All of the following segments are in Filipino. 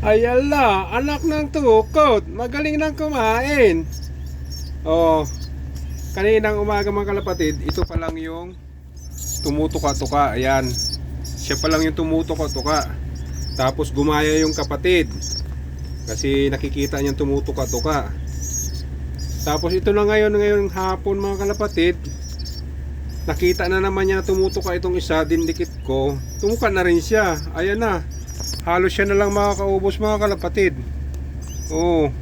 Ay ala, anak ng tukot. Magaling nang kumain. Oh, kaninang umaga mga kalapatid, ito pa lang yung tumutuka-tuka. Ayan. Siya pa lang yung tumutuka-tuka. Tapos gumaya yung kapatid. Kasi nakikita niyang tumutuka-tuka. Tapos ito na ngayon, ngayon hapon mga kalapatid. Nakita na naman niya tumutuka itong isa, dindikit ko. Tumuka na rin siya. Ayan na. Halos siya na lang makakaubos mga kalapatid. Oh.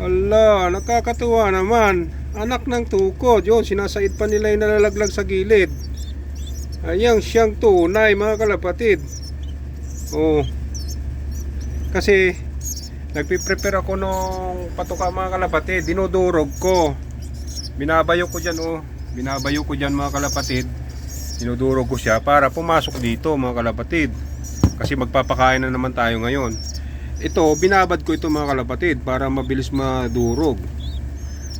Ala, nakakatuwa naman. Anak ng tukod. Yun, sinasaid pa nila yung nalalaglag sa gilid. Ayan siyang tunay mga kalapatid. Oh. Kasi nagpiprepare ako nung patuka mga kalapatid. Dinudurog ko. Binabayo ko dyan oh. Binabayo ko dyan mga kalapatid. Dinudurog ko siya para pumasok dito mga kalapatid. Kasi magpapakain na naman tayo ngayon. Ito, binabad ko ito mga kalapatid para mabilis madurog.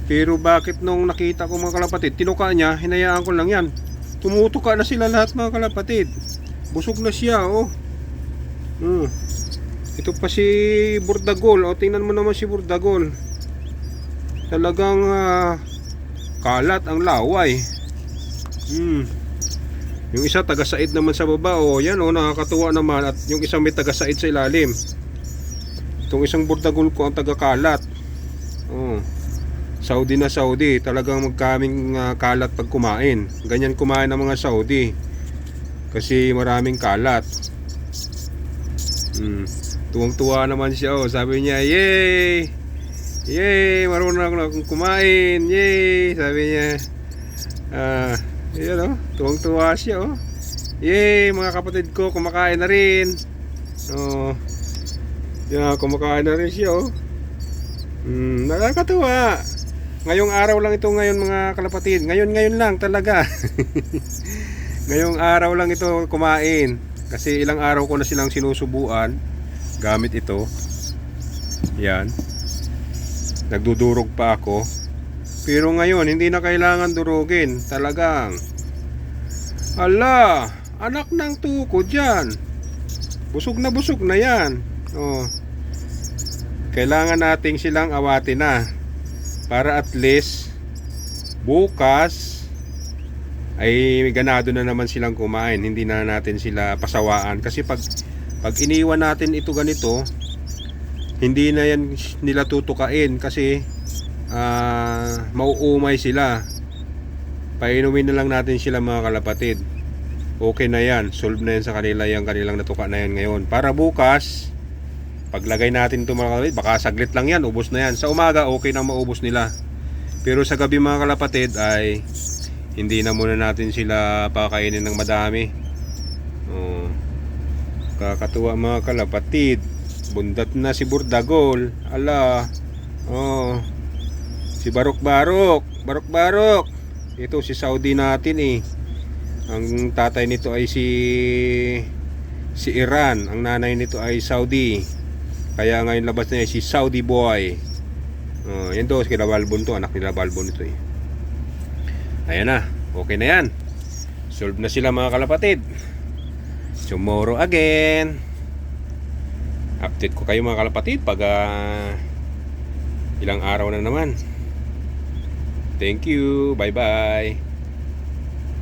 Pero bakit nung nakita ko mga kalapatid, tinuka niya, hinayaan ko lang yan. Tumutuka na sila lahat mga kalapatid. Busog na siya, oh. Hmm. Ito pa si Burdagol. O, tingnan mo naman si Burdagol. Talagang ah, kalat ang laway. Hmm. Yung isa taga-said naman sa baba. O, yan o, nakakatuwa naman. At yung isa may taga-said sa ilalim. Itong isang Burdagol ko ang taga-kalat. Oh. Saudi na Saudi. Talagang magkaming ah, kalat pag kumain. Ganyan kumain ng mga Saudi. Kasi maraming kalat. Hmm. Tuwang-tuwa naman siya. Oh. Sabi niya, Yay! Yay! Marunong akong kumain. Yay! Sabi niya. Ah, yan oh. Tuwang-tuwa siya oh. Yay! Mga kapatid ko, kumakain na rin. Oh. Yan, kumakain na rin siya oh. Hmm, nakakatuwa. Ngayong araw lang ito ngayon mga kalapatid. Ngayon ngayon lang talaga. Ngayong araw lang ito kumain. Kasi ilang araw ko na silang sinusubuan gamit ito. Yan. Nagdudurog pa ako. Pero ngayon, hindi na kailangan durugin. Talagang. Ala, anak ng tuko dyan. Busog na busog na yan. Oh. Kailangan nating silang awatin na. Para at least bukas ay ganado na naman silang kumain. Hindi na natin sila pasawaan. Kasi pag, pag iniwan natin ito ganito, hindi na yan nila tutukain kasi ah, mauumay sila. Painumin na lang natin sila mga kalapatid. Okay na yan. Solve na yan sa kanila yung kanilang natuka na yan ngayon. Para bukas, paglagay natin ito mga kalapatid, baka saglit lang yan, ubos na yan. Sa umaga, okay na maubos nila. Pero sa gabi mga kalapatid ay hindi na muna natin sila pakainin ng madami. Oh. Kakatuwa mga kalapatid. Bundat na si Burdagol. Ala. Oh. Si Barok Barok. Barok Barok. Ito si Saudi natin eh. Ang tatay nito ay si si Iran. Ang nanay nito ay Saudi. Kaya ngayon labas na si Saudi boy. Oh, yan daw si Balbon to, anak nila Balbon ito eh. Ayan na, okay na yan. Solve na sila mga kalapatid. Tomorrow again. Update ko kayo mga kalapatid pag ah, ilang araw na naman. Thank you. Bye bye.